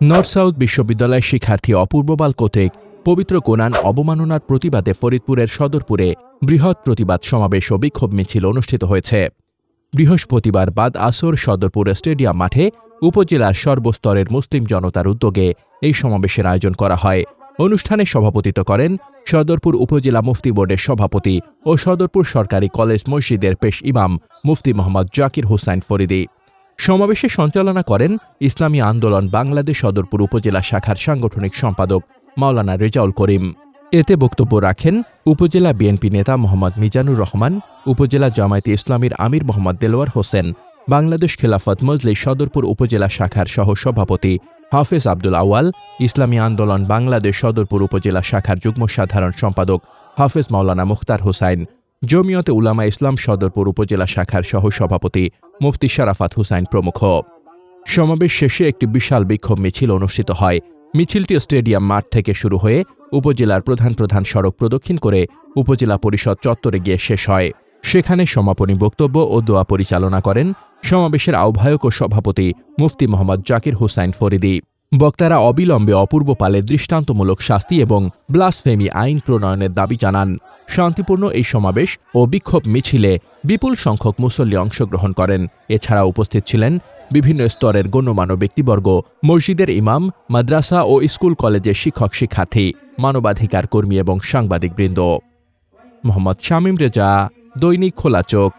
North south বিশ্ববিদ্যালয়ের শিক্ষার্থী অপূর্ব বাল কর্তৃক পবিত্র কোরআন অবমাননার প্রতিবাদে ফরিদপুরের সদরপুরে বৃহৎ প্রতিবাদ সমাবেশ ও বিক্ষোভ মিছিল অনুষ্ঠিত হয়েছে। বৃহস্পতিবার বাদ আসর সদরপুর স্টেডিয়াম মাঠে উপজেলার সর্বস্তরের মুসলিম জনতার উদ্যোগে এই সমাবেশের আয়োজন করা হয়। অনুষ্ঠানে সভাপতিত্ব করেন সদরপুর উপজেলা মুফতি বোর্ডের সভাপতি ও সদরপুর সরকারি কলেজ মসজিদের পেশ ইমাম মুফতি মোহাম্মদ জাকির হুসাইন ফরিদি। সমাবেশে সঞ্চালনা করেন ইসলামী আন্দোলন বাংলাদেশ সদরপুর উপজেলা শাখার সাংগঠনিক সম্পাদক মাওলানা রেজাউল করিম। এতে বক্তব্য রাখেন উপজেলা বিএনপি নেতা মোহাম্মদ মিজানুর রহমান, উপজেলা জামায়াতে ইসলামীর আমির মোহাম্মদ দেলোয়ার হোসেন, বাংলাদেশ খেলাফত মজলিস সদরপুর উপজেলা শাখার সহ সভাপতি হাফেজ আব্দুল আওয়াল ইসলামী আন্দোলন বাংলাদেশ সদরপুর উপজেলা শাখার যুগ্ম সাধারণ সম্পাদক হাফেজ মাওলানা মুখতার হোসাইন জমিয়তে উলামা ইসলাম সদরপুর উপজেলা শাখার সহ সভাপতি মুফতি শারাফাত হুসাইন প্রমুখ। সমাবেশ শেষে একটি বিশাল বিক্ষোভ মিছিল অনুষ্ঠিত হয়। মিছিলটি স্টেডিয়াম মাঠ থেকে শুরু হয়ে উপজেলার প্রধান প্রধান সড়ক প্রদক্ষিণ করে উপজেলা পরিষদ চত্বরে গিয়ে শেষ হয়। সেখানে সমাপনী বক্তব্য ও দোয়া পরিচালনা করেন সমাবেশের আহ্বায়ক ও সভাপতি মুফতি মোহাম্মদ জাকির হোসাইন ফরিদি। বক্তারা অবিলম্বে অপূর্ব পালে দৃষ্টান্তমূলক শাস্তি এবং ব্লাসফেমি আইন প্রণয়নের দাবি জানান। শান্তিপূর্ণ এই সমাবেশ ও বিক্ষোভ মিছিলে বিপুল সংখ্যক মুসল্লি অংশগ্রহণ করেন। এছাড়া উপস্থিত ছিলেন বিভিন্ন স্তরের গণ্যমান্য ব্যক্তিবর্গ, মসজিদের ইমাম, মাদ্রাসা ও স্কুল কলেজের শিক্ষক শিক্ষার্থী, মানবাধিকার কর্মী এবং সাংবাদিকবৃন্দ। মোহাম্মদ শামীম রেজা, দৈনিক খোলা চোখ।